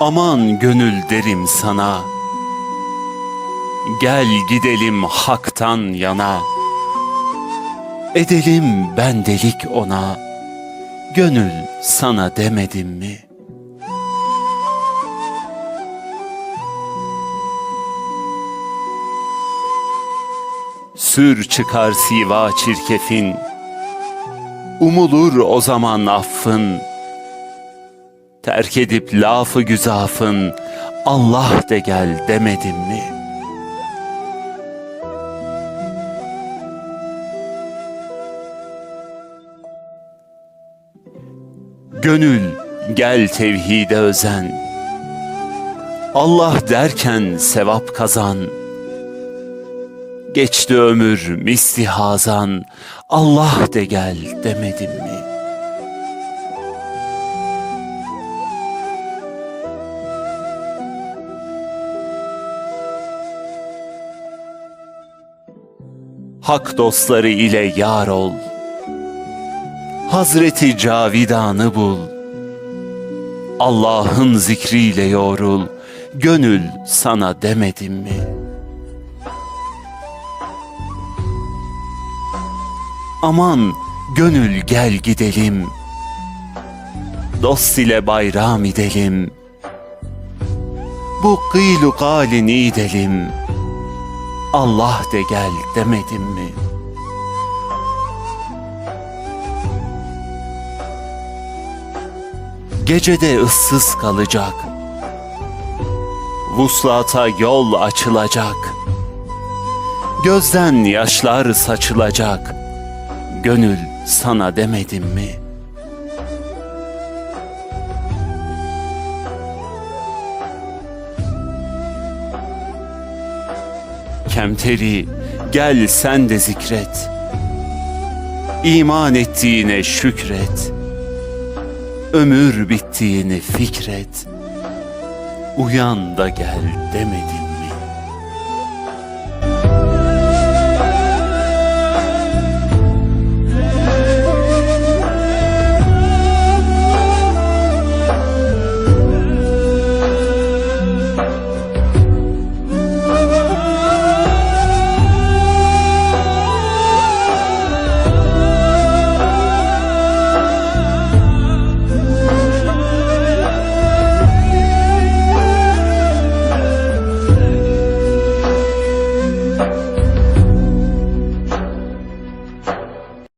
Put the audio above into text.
Aman gönül derim sana. Gel gidelim haktan yana. Edelim ben delik ona. Gönül sana demedim mi? Sür çıkar siva çirkefin. Umulur o zaman affın. Terk edip lafı güzafın. Allah de gel demedim mi? Gönül gel tevhide özen. Allah derken sevap kazan Geçti ömür misli hazan Allah de gel demedim mi? Hak dostları ile yar ol. Hazreti Cavidan'ı bul. Allah'ın zikriyle yorul. Gönül sana demedim mi? Aman gönül gel gidelim. Dost ile bayram edelim. Bu kıylu galini edelim. Allah de gel demedim mi? Gecede ıssız kalacak. Vuslata yol açılacak. Gözden yaşlar saçılacak. Gönül sana demedim mi? Kemteri gel sen de zikret. İman ettiğine şükret. Ömür bittiğini fikret. Uyan da gel demedim.